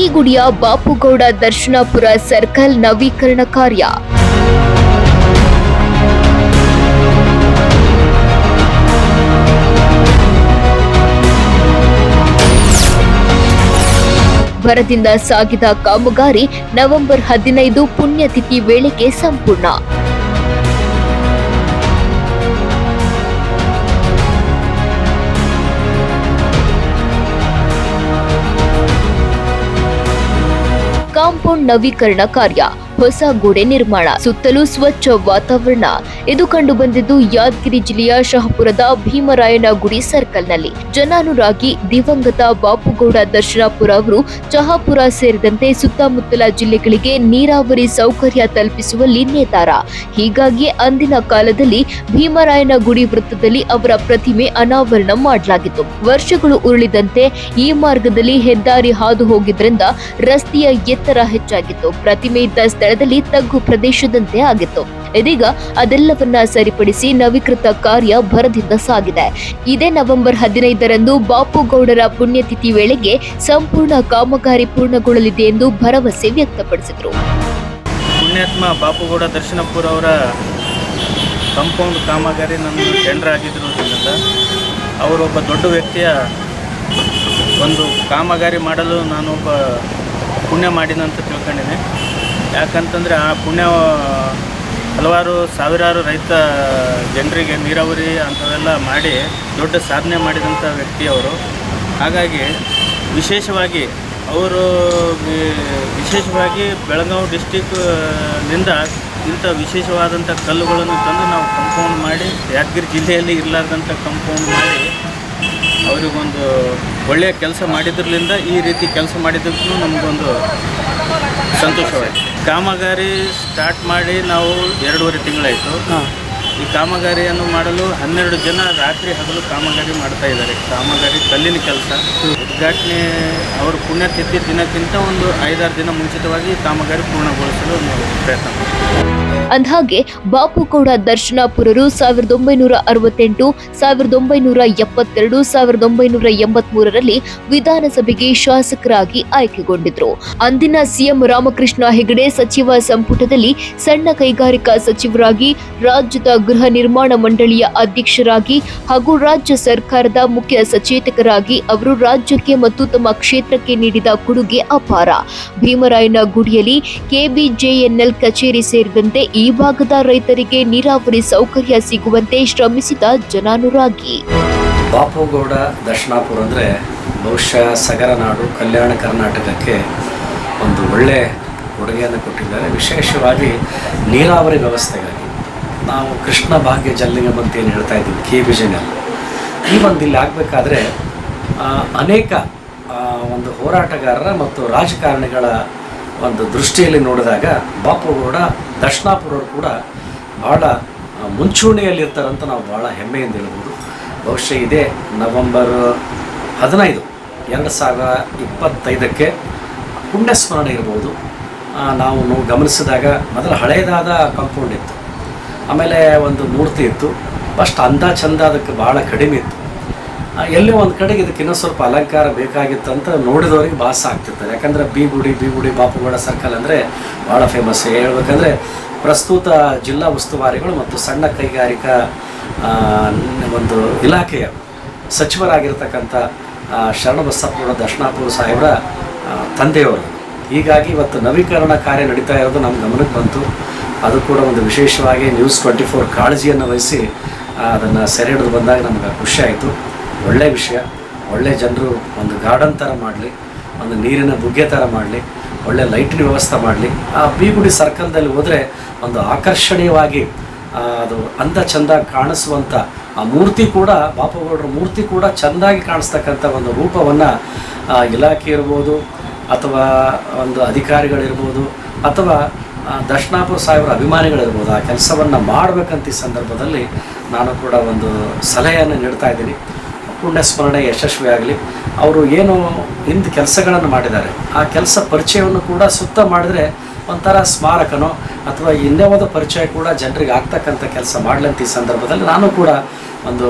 ಬಿಗುಡಿಯ Bapugouda Darshanapur circle ನವೀಕರಣ ಕಾರ್ಯ. ಭರದಿಂದ ಸಾಗಿದ ಕಾಮಗಾರಿ ನವೆಂಬರ್ ಹದಿನೈದು ಪುಣ್ಯತಿಥಿ ವೇಳೆಗೆ ಸಂಪೂರ್ಣ. ಕಾಂಪೌಂಡ್ ನವೀಕರಣ ಕಾರ್ಯ. ಹೊಸ ಗೋಡೆ ನಿರ್ಮಾಣ. ಸುತ್ತಲೂ ಸ್ವಚ್ಛ ವಾತಾವರಣ. ಇದು ಕಂಡು ಬಂದಿದ್ದು ಯಾದಗಿರಿ ಜಿಲ್ಲೆಯ ಶಹಪುರದ ಭೀಮರಾಯನ ಗುಡಿ ಸರ್ಕಲ್ನಲ್ಲಿ. ಜನಾನುರಾಗಿ ದಿವಂಗತ ಬಾಪುಗೌಡ ದರ್ಶನಾಪುರ ಅವರು ಚಹಾಪುರ ಸೇರಿದಂತೆ ಸುತ್ತಮುತ್ತಲ ಜಿಲ್ಲೆಗಳಿಗೆ ನೀರಾವರಿ ಸೌಕರ್ಯ ತಲುಪಿಸುವಲ್ಲಿ ನೇತಾರ. ಹೀಗಾಗಿ ಅಂದಿನ ಕಾಲದಲ್ಲಿ ಭೀಮರಾಯನ ಗುಡಿ ವೃತ್ತದಲ್ಲಿ ಅವರ ಪ್ರತಿಮೆ ಅನಾವರಣ ಮಾಡಲಾಗಿತ್ತು. ವರ್ಷಗಳು ಉರುಳಿದಂತೆ ಈ ಮಾರ್ಗದಲ್ಲಿ ಹೆದ್ದಾರಿ ಹಾದು ಹೋಗಿದ್ರಿಂದ ರಸ್ತೆಯ ಎತ್ತರ ಹೆಚ್ಚಾಗಿತ್ತು. ಪ್ರತಿಮೆ ಇದ್ದ ಸ್ಥಳದಲ್ಲಿ ತಗ್ಗು ಪ್ರದೇಶದಂತೆ ಆಗಿತ್ತು. ಇದೀಗ ಅದೆಲ್ಲವನ್ನ ಸರಿಪಡಿಸಿ ನವೀಕೃತ ಕಾರ್ಯ ಭರದಿಂದ ಸಾಗಿದೆ. ಇದೇ ನವೆಂಬರ್ ಹದಿನೈದರಂದು ಬಾಪುಗೌಡರ ಪುಣ್ಯತಿಥಿ ವೇಳೆಗೆ ಸಂಪೂರ್ಣ ಕಾಮಗಾರಿ ಪೂರ್ಣಗೊಳ್ಳಲಿದೆ ಎಂದು ಭರವಸೆ ವ್ಯಕ್ತಪಡಿಸಿದರು. ಪುಣ್ಯಾತ್ಮ ಬಾಪುಗೌಡ ದರ್ಶನಪುರ ಅವರ ಕಂಪೌಂಡ್ ಕಾಮಗಾರಿ ನನ್ನ ಟೆಂಡರ್ ಆಗಿದ್ರಿಂದ ಅವರೊಬ್ಬ ದೊಡ್ಡ ವ್ಯಕ್ತಿಯ ಒಂದು ಕಾಮಗಾರಿ ಮಾಡಲು ನಾನೊಬ್ಬ ಪುಣ್ಯ ಮಾಡಿದಂತ ತಿಳ್ಕೊಂಡಿದ್ದೀನಿ ಯಾಕಂತಂದರೆ ಆ ಪುಣ್ಯ, ಹಲವಾರು ಸಾವಿರಾರು ರೈತ ಜನರಿಗೆ ನೀರಾವರಿ ಅಂಥವೆಲ್ಲ ಮಾಡಿ, ದೊಡ್ಡ ಸಾಧನೆ ಮಾಡಿದಂಥ ವ್ಯಕ್ತಿಯವರು. ಹಾಗಾಗಿ ವಿಶೇಷವಾಗಿ ಅವರು ವಿಶೇಷವಾಗಿ ಬೆಳಗಾವಿ ಡಿಸ್ಟಿಕ್ನಿಂದ ಇಂಥ ವಿಶೇಷವಾದಂಥ ಕಲ್ಲುಗಳನ್ನು ತಂದು ನಾವು ಕಂಪೌಂಡ್ ಮಾಡಿ, ಯಾದಗಿರಿ ಜಿಲ್ಲೆಯಲ್ಲಿ ಇರಲಾರ್ದಂಥ ಕಂಪೌಂಡ್ ಮಾಡಿ ಅವರಿಗೊಂದು ಒಳ್ಳೆಯ ಕೆಲಸ ಮಾಡಿದ್ರಲಿಂದ ಈ ರೀತಿ ಕೆಲಸ ಮಾಡಿದ್ದಕ್ಕೂ ನಮಗೊಂದು ಸಂತೋಷವಾಯಿತು. ಕಾಮಗಾರಿ ಸ್ಟಾರ್ಟ್ ಮಾಡಿ ನಾವು ಎರಡೂವರೆ ತಿಂಗಳಾಯಿತು. ಈ ಕಾಮಗಾರಿಯನ್ನು ಮಾಡಲು ಹನ್ನೆರಡು ಜನ ರಾತ್ರಿ ಹಗಲು ಕಾಮಗಾರಿ ಮಾಡ್ತಾ ಇದ್ದಾರೆ. ಕಾಮಗಾರಿ ಕಲ್ಲಿನ ಕೆಲಸ. ಉದ್ಘಾಟನೆ ಅವರು ಪುಣ್ಯತಿಥಿ ದಿನಕ್ಕಿಂತ ಒಂದು ಐದಾರು ದಿನ ಮುಂಚಿತವಾಗಿ ಕಾಮಗಾರಿ ಪೂರ್ಣಗೊಳಿಸಲು ಪ್ರಯತ್ನ ಮಾಡ್ತೀವಿ. ಅಂದ್ಹಾಗೆ ಬಾಪುಗೌಡ ದರ್ಶನಾಪುರರು ಸಾವಿರದ ಒಂಬೈನೂರ ಅರವತ್ತೆಂಟು, ಸಾವಿರದ ಒಂಬೈನೂರ ಎಪ್ಪತ್ತೆರಡು, ಸಾವಿರದ ಒಂಬೈನೂರ ಎಂಬತ್ಮೂರರಲ್ಲಿ ವಿಧಾನಸಭೆಗೆ ಶಾಸಕರಾಗಿ ಆಯ್ಕೆಗೊಂಡಿದ್ರು. ಅಂದಿನ ಸಿಎಂ ರಾಮಕೃಷ್ಣ ಹೆಗಡೆ ಸಚಿವ ಸಂಪುಟದಲ್ಲಿ ಸಣ್ಣ ಕೈಗಾರಿಕಾ ಸಚಿವರಾಗಿ, ರಾಜ್ಯದ ಗೃಹ ನಿರ್ಮಾಣ ಮಂಡಳಿಯ ಅಧ್ಯಕ್ಷರಾಗಿ ಹಾಗೂ ರಾಜ್ಯ ಸರ್ಕಾರದ ಮುಖ್ಯ ಸಚೇತಕರಾಗಿ ಅವರು ರಾಜ್ಯಕ್ಕೆ ಮತ್ತು ತಮ್ಮ ಕ್ಷೇತ್ರಕ್ಕೆ ನೀಡಿದ ಕೊಡುಗೆ ಅಪಾರ. ಭೀಮರಾಯನ ಗುಡಿಯಲ್ಲಿ ಕೆಬಿಜೆಎನ್ಎಲ್ ಕಚೇರಿ ಸೇರಿದಂತೆ ಈ ಭಾಗದ ರೈತರಿಗೆ ನೀರಾವರಿ ಸೌಕರ್ಯ ಸಿಗುವಂತೆ ಶ್ರಮಿಸಿದ ಜನಾನುರಾಗಿ. ಬಾಪುಗೌಡ ದರ್ಶನಾಪುರ ಅಂದರೆ ಬಹುಶಃ ಸಗರನಾಡು ಕಲ್ಯಾಣ ಕರ್ನಾಟಕಕ್ಕೆ ಒಂದು ಒಳ್ಳೆ ಕೊಡುಗೆಯನ್ನು ಕೊಟ್ಟಿದ್ದಾರೆ. ವಿಶೇಷವಾಗಿ ನೀರಾವರಿ ವ್ಯವಸ್ಥೆಗಾಗಿ. ನಾವು ಕೃಷ್ಣ ಭಾಗ್ಯ ಜಲ್ಲಿಗೆ ಅಂತ ಏನು ಹೇಳ್ತಾ ಇದ್ದೀವಿ, ಕೆ ವಿಜಯನಲ್ಲಿ ಈ ಒಂದು ಇಲ್ಲಿ ಆಗಬೇಕಾದ್ರೆ ಅನೇಕ ಒಂದು ಹೋರಾಟಗಾರರ ಮತ್ತು ರಾಜಕಾರಣಿಗಳ ಒಂದು ದೃಷ್ಟಿಯಲ್ಲಿ ನೋಡಿದಾಗ ಬಾಪುಗೌಡ ದರ್ಶನಾಪುರರು ಕೂಡ ಭಾಳ ಮುಂಚೂಣಿಯಲ್ಲಿ ಮುಂಚೂಣಿಯಲ್ಲಿರ್ತಾರಂತ ನಾವು ಭಾಳ ಹೆಮ್ಮೆಯಿಂದ ಹೇಳ್ಬೋದು. ಬಹುಶಃ ಇದೇ ನವೆಂಬರ್ ಹದಿನೈದು, ಎರಡು ಸಾವಿರ ಇಪ್ಪತ್ತೈದಕ್ಕೆ ಪುಣ್ಯಸ್ಮರಣೆ ಇರ್ಬೋದು. ನಾವು ಗಮನಿಸಿದಾಗ ಮೊದಲು ಹಳೆಯದಾದ ಕಾಂಪೌಂಡ್ ಇತ್ತು. ಆಮೇಲೆ ಒಂದು ಮೂರ್ತಿ ಇತ್ತು. ಫಸ್ಟ್ ಅಂದ ಚಂದ, ಅದಕ್ಕೆ ಭಾಳ ಕಡಿಮೆ ಇತ್ತು. ಎಲ್ಲೋ ಒಂದು ಕಡೆಗೆ ಇದಕ್ಕೆ ಇನ್ನೂ ಸ್ವಲ್ಪ ಅಲಂಕಾರ ಬೇಕಾಗಿತ್ತು ಅಂತ ನೋಡಿದವ್ರಿಗೆ ಭಾಸ ಆಗ್ತಿರ್ತಾರೆ ಯಾಕಂದರೆ ಬಿ ಗುಡಿ ಬಿ ಗುಡಿ ಬಾಪುಗೌಡ ಸರ್ಕಲ್ ಅಂದರೆ ಭಾಳ ಫೇಮಸ್ ಹೇಳ್ಬೇಕಂದ್ರೆ ಪ್ರಸ್ತುತ ಜಿಲ್ಲಾ ಉಸ್ತುವಾರಿಗಳು ಮತ್ತು ಸಣ್ಣ ಕೈಗಾರಿಕಾ ಒಂದು ಇಲಾಖೆಯ ಸಚಿವರಾಗಿರ್ತಕ್ಕಂಥ ಶರಣಬಸಪ್ಪನವರ ದರ್ಶನಾಪುರ ಸಾಹೇಬರ ತಂದೆಯವರು. ಹೀಗಾಗಿ ಇವತ್ತು ನವೀಕರಣ ಕಾರ್ಯ ನಡೀತಾ ಇರೋದು ನಮ್ಮ ಗಮನಕ್ಕೆ ಬಂತು. ಅದು ಕೂಡ ಒಂದು ವಿಶೇಷವಾಗಿ ನ್ಯೂಸ್ ಟ್ವೆಂಟಿ ಫೋರ್ ಕಾಳಜಿಯನ್ನು ವಹಿಸಿ ಅದನ್ನು ಸೆರೆ ಹಿಡಿದು ಬಂದಾಗ ನಮ್ಗೆ ಖುಷಿ ಒಳ್ಳೆಯ ವಿಷಯ, ಒಳ್ಳೆ ಜನರು ಒಂದು ಗಾರ್ಡನ್ ಥರ ಮಾಡಲಿ, ಒಂದು ನೀರಿನ ಬುಗ್ಗೆ ಥರ ಮಾಡಲಿ, ಒಳ್ಳೆ ಲೈಟಿನ ವ್ಯವಸ್ಥೆ ಮಾಡಲಿ. ಆ ಬೀಗುಡಿ ಸರ್ಕಲ್ದಲ್ಲಿ ಹೋದರೆ ಒಂದು ಆಕರ್ಷಣೀಯವಾಗಿ ಅದು ಅಂದ ಚಂದ ಕಾಣಿಸುವಂಥ ಆ ಮೂರ್ತಿ ಕೂಡ, ಬಾಪುಗೌಡರ ಮೂರ್ತಿ ಕೂಡ ಚೆಂದಾಗಿ ಕಾಣಿಸ್ತಕ್ಕಂಥ ಒಂದು ರೂಪವನ್ನು ಇಲಾಖೆ ಇರ್ಬೋದು, ಅಥವಾ ಒಂದು ಅಧಿಕಾರಿಗಳಿರ್ಬೋದು, ಅಥವಾ ದರ್ಶನಾಪುರ ಸಾಹೇಬರ ಅಭಿಮಾನಿಗಳಿರ್ಬೋದು, ಆ ಕೆಲಸವನ್ನು ಮಾಡಬೇಕಂತ ಈ ಸಂದರ್ಭದಲ್ಲಿ ನಾನು ಕೂಡ ಒಂದು ಸಲಹೆಯನ್ನು ನೀಡ್ತಾ ಇದ್ದೀನಿ. ಪುಣ್ಯ ಸ್ಮರಣೆ ಯಶಸ್ವಿಯಾಗಲಿ. ಅವರು ಏನು ಹಿಂದೆ ಕೆಲಸಗಳನ್ನು ಮಾಡಿದ್ದಾರೆ. ಆ ಕೆಲಸ ಪರಿಚಯವನ್ನು ಕೂಡ ಸುತ್ತ ಮಾಡಿದ್ರೆ ಒಂಥರ ಸ್ಮಾರಕನೋ ಅಥವಾ ಒಂದು ಪರಿಚಯ ಕೂಡ ಜನರಿಗೆ ಆಗ್ತಕ್ಕಂಥ ಕೆಲಸ ಮಾಡಲಂತ ಈ ಸಂದರ್ಭದಲ್ಲಿ ನಾನು ಕೂಡ ಒಂದು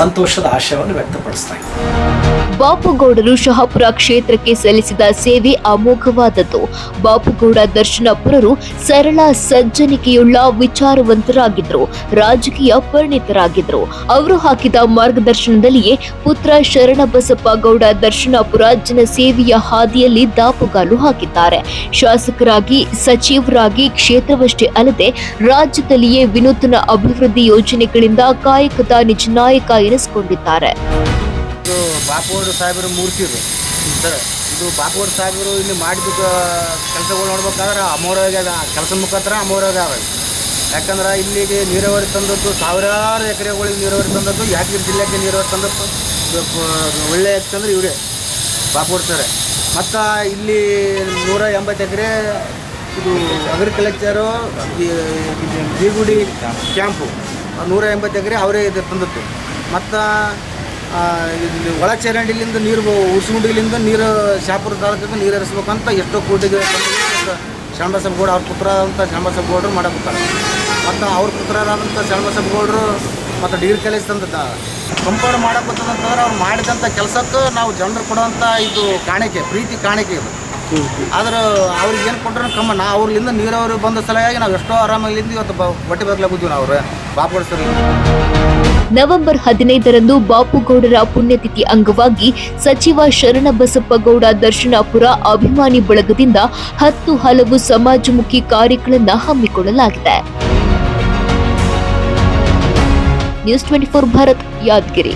ಸಂತೋಷದ ಆಶಯವನ್ನು ವ್ಯಕ್ತಪಡಿಸ್ತಾ ಇದ್ದೀನಿ. ಬಾಪುಗೌಡರು ಶಹಾಪುರ ಕ್ಷೇತ್ರಕ್ಕೆ ಸಲ್ಲಿಸಿದ ಸೇವೆ ಅಮೋಘವಾದದ್ದು. ಬಾಪುಗೌಡ ದರ್ಶನಪುರರು ಸರಳ ಸಜ್ಜನಿಕೆಯುಳ್ಳ ವಿಚಾರವಂತರಾಗಿದ್ದರು ರಾಜಕೀಯ ಪರಿಣಿತರಾಗಿದ್ದರು ಅವರು ಹಾಕಿದ ಮಾರ್ಗದರ್ಶನದಲ್ಲಿಯೇ ಪುತ್ರ ಶರಣಬಸಪ್ಪ ಗೌಡ ದರ್ಶನಪುರ ಜನಸೇವೆಯ ಹಾದಿಯಲ್ಲಿ ದಾಪುಗಾಲು ಹಾಕಿದ್ದಾರೆ. ಶಾಸಕರಾಗಿ, ಸಚಿವರಾಗಿ ಕ್ಷೇತ್ರವಷ್ಟೇ ಅಲ್ಲದೆ ರಾಜ್ಯದಲ್ಲಿಯೇ ವಿನೂತನ ಅಭಿವೃದ್ಧಿ ಯೋಜನೆಗಳಿಂದ ಕಾಯಕದ ನಿಜ ನಾಯಕ ಎನಿಸಿಕೊಂಡಿದ್ದಾರೆ. ಬಾಪುಗೌಡ ಸಾಹೇಬರ ಮೂರ್ತಿ ಇದು ಸರ್, ಇದು ಬಾಪುವರ ಸಾಹೇಬರು ಇಲ್ಲಿ ಮಾಡಿದ ಕೆಲಸಗಳು ನೋಡ್ಬೇಕಾದ್ರೆ ಅಮೋರಾಗ ಕೆಲಸ ಮುಖಾಂತರ ಅಮೋರಾಗ ಯಾಕಂದ್ರೆ ಇಲ್ಲಿಗೆ ನೀರಾವರಿ ತಂದದ್ದು ಸಾವಿರಾರು ಎಕರೆಗಳಿಗೆ ನೀರಾವರಿ ತಂದದ್ದು, ಯಾದಗಿರಿ ಜಿಲ್ಲೆಗೆ ನೀರಾವರಿ ತಂದದ್ದು ಒಳ್ಳೆ ಅಂತಂದ್ರೆ ಇವರೇ ಬಾಪುಗೌಡ ಸರ್. ಮತ್ತು ಇಲ್ಲಿ ನೂರ ಎಂಬತ್ತು ಎಕರೆ ಇದು ಅಗ್ರಿಕಲ್ಚರು ಬೀಗುಡಿ ಕ್ಯಾಂಪು ನೂರ ಎಂಬತ್ತು ಎಕರೆ ಅವರೇ ಇದು ತಂದದ್ದು. ಮತ್ತು ಇಲ್ಲಿ ಒಳ ಚರಂಡಿಲಿಂದ ನೀರು ಉಸುಗುಂಡಿಲಿಂದ ನೀರು ಶಾಪುರ ತಾಲೂಕಿಗೆ ನೀರು ಹರಿಸ್ಬೇಕಂತ ಎಷ್ಟೋ ಕೋಟಿಗೆ ಶರಣಬಸಪ್ಪ ಗೌಡ ಅವ್ರ ಪುತ್ರ ಶರಣಬಸಪ್ಪ ಗೌಡರು ಮಾಡಕತ್ತಾರೆ ಮತ್ತು ಅವ್ರ ಪುತ್ರರಾದಂಥ ಗೌಡರು ಮತ್ತು ಡಿಗ್ರಿ ಕಾಲೇಜ್ ತಂದ ಕಂಪೌಂಡ್ ಮಾಡಕತ್ತದಂತಂದ್ರೆ ಅವ್ರು ಮಾಡಿದಂಥ ಕೆಲಸಕ್ಕೆ ನಾವು ಜನರು ಕೊಡುವಂಥ ಇದು ಕಾಣಿಕೆ, ಪ್ರೀತಿ ಕಾಣಿಕೆ ಇದು. ಆದ್ರೆ ಅವ್ರಿಗೆ ಏನು ಕೊಟ್ಟರು ಕಮ್ಮ, ನಾ ಅವ್ರಲಿಂದ ನೀರಾವರಿ ಬಂದ ಸಲುವಾಗಿ ನಾವು ಎಷ್ಟೋ ಆರಾಮಾಗಿಂದ ಇವತ್ತು ಬ ಹೊಟ್ಟೆ ನಾವು ಅವ್ರು. ಬಾಪುಗೌಡ ಸರ್. ನವೆಂಬರ್ ಹದಿನೈದರಂದು ಬಾಪುಗೌಡರ ಪುಣ್ಯತಿಥಿ ಅಂಗವಾಗಿ ಸಚಿವ ಶರಣಬಸಪ್ಪಗೌಡ ದರ್ಶನಾಪುರ ಅಭಿಮಾನಿ ಬಳಗದಿಂದ ಹತ್ತು ಹಲವು ಸಮಾಜಮುಖಿ ಕಾರ್ಯಗಳನ್ನು ಹಮ್ಮಿಕೊಳ್ಳಲಾಗಿದೆ. News twenty four Bharat, Yadgiri.